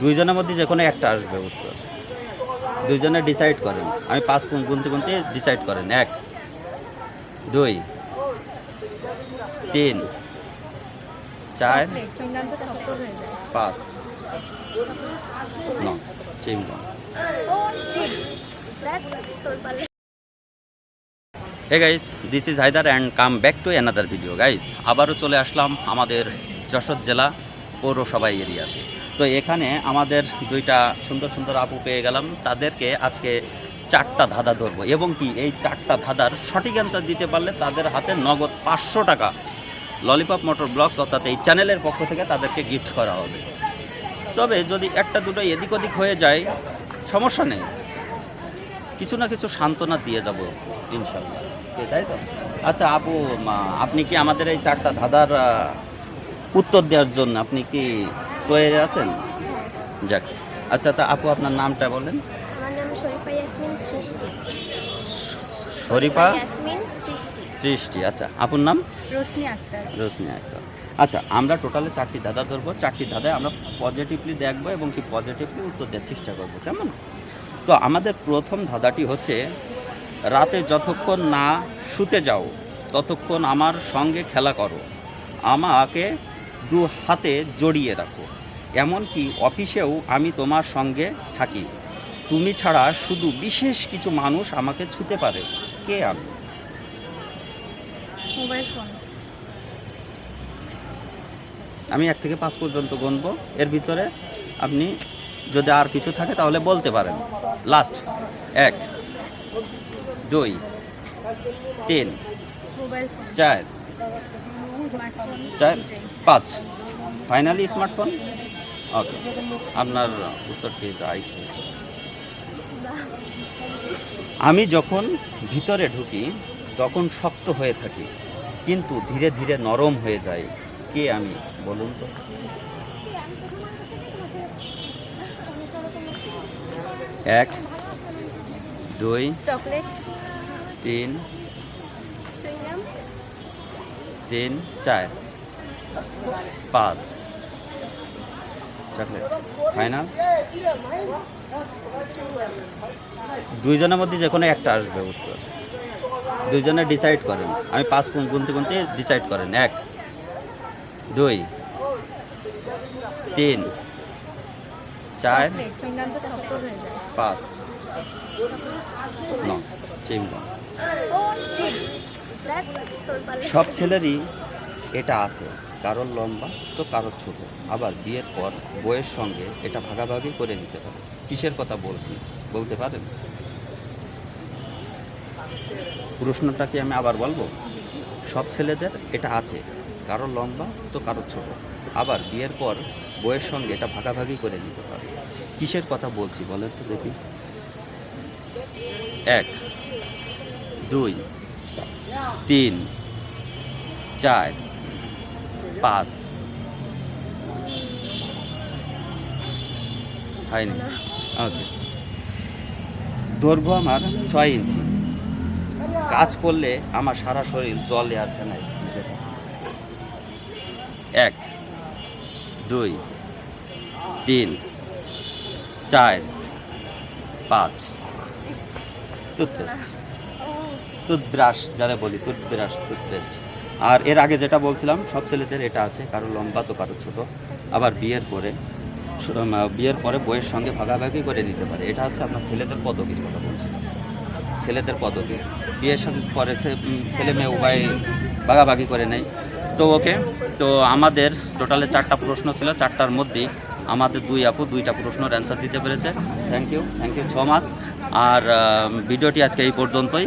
দুইজনের মধ্যে যে কোনো একটা আসবে উত্তর। দুইজনে ডিসাইড করেন। আমি পাঁচ গুনতে গুনতে ডিসাইড করেন। এক, দুই, তিন, চার, পাঁচ, ন hey guys this is Haider and come back to another video guys আবারও চলে আসলাম আমাদের যশোর জেলা পৌরসভা এরিয়াতে। তো এখানে আমাদের দুইটা সুন্দর সুন্দর আপু পেয়ে গেলাম। তাদেরকে আজকে চারটা ধাঁধা ধরবো। এবং কি, এই চারটা ধাঁধার সঠিক অ্যান্সার দিতে পারলে তাদের হাতে নগদ পাঁচশো টাকা ললিপপ মোটর ব্লগস অর্থাৎ এই চ্যানেলের পক্ষ থেকে তাদেরকে গিফট করা হবে। তবে যদি একটা দুটো এদিক ওদিক হয়ে যায়, সমস্যা নেই। কিছু না কিছু সান্ত্বনা দিয়ে যাব ইনশাল্লাহ তাই তো। আচ্ছা আপু আপনি কি আমাদের এই চারটা ধাঁধার উত্তর দেওয়ার জন্য আপনি কি তৈরি আছেন? যাক আচ্ছা তা আপু আপনার নামটা বলেন। আমার শরীফা সৃষ্টি। শরীফা ইয়াসমিন সৃষ্টি। সৃষ্টি আচ্ছা আপুর নাম? রোশনি আক্তার। রোশনি আক্তার। আচ্ছা আমরা টোটালে চারটি ধাঁধা ধরবো। চারটি ধাঁধায় আমরা পজিটিভলি দেখব এবং কি পজিটিভলি উত্তর দেওয়ার চেষ্টা করব কেমন? তো আমাদের প্রথম ধাঁধাটি হচ্ছে রাতে যতক্ষণ না শুতে যাও ততক্ষণ আমার সঙ্গে খেলা করো। আমাকে দু হাতে জড়িয়ে রাখো। এমনকি অফিসেও আমি তোমার সঙ্গে থাকি। তুমি ছাড়া শুধু বিশেষ কিছু মানুষ আমাকে ছুতে পারে। কে আমি? Mobile phone. আমি এক থেকে পাঁচ পর্যন্ত গুনবো। এর ভিতরে আপনি যদি আর কিছু থাকে তাহলে বলতে পারেন। লাস্ট এক দুই তিন চার চার পাঁচ। ফাইনালি স্মার্টফোন ওকে আপনার উত্তরটি রাইট হয়েছে। আমি যখন ভিতরে ঢুকি তখন শক্ত হয়ে থাকি কিন্তু ধীরে ধীরে নরম হয়ে যায়। কে আমি বলুন তো? এক দুই চকলেট। তিন তিন চার পাঁচ। Chocolate final? দুইজনের মধ্যে যে কোনো একটা আসবে উত্তর। দুইজনে ডিসাইড করেন। আমি পাঁচ গুনতে গুনতে ডিসাইড করেন। এক দুই তিন চার পাঁচ ন চিংগম সব ছেলেরই এটা আছে, কারোর লম্বা তো কারোর ছোট। আবার বিয়ের পর বইয়ের সঙ্গে এটা ভাগাভাগি করে নিতে পারে। কিসের কথা বলছি, বলতে পারেন প্রশ্নটা কি আমি আবার বলব? সব ছেলেদের এটা আছে, কারোর লম্বা তো কারোর ছোট। আবার বিয়ের পর বইয়ের সঙ্গে এটা ভাগাভাগি করে নিতে পারে। কিসের কথা বলছি বলেন তো দেখি। এক, দুই তিন, চার, পাঁচ। হয়নি। ওকে দৈর্ঘ্য আমার ছয় ইঞ্চি। কাজ করলে আমার সারা শরীর জলে আর ফেনায় ভিজে এক, দুই, তিন, চার, পাঁচ। টুথপেস্ট টুথব্রাশ যারা বলি টুথব্রাশ টুথপেস্ট আর এর আগে যেটা বলছিলাম, সব ছেলেদের এটা আছে, কারও লম্বা তো কারও ছোট। আবার বিয়ের পরে বিয়ের পরে বইয়ের সঙ্গে ভাগাভাগি করে নিতে পারে। এটা হচ্ছে আপনার ছেলেদের পদবীর কথা বলছি। ছেলেদের পদবী। বিয়ের সঙ্গে পরে ছেলে মেয়ে উভয় ভাগাভাগি করে নেয়। তো ওকে, তো আমাদের টোটালে চারটা প্রশ্ন ছিল, চারটার মধ্যেই আমাদের দুই আপু দুইটা প্রশ্নের অ্যান্সার দিতে পেরেছে। Thank you thank you so much আর ভিডিওটি আজকে এই পর্যন্তই।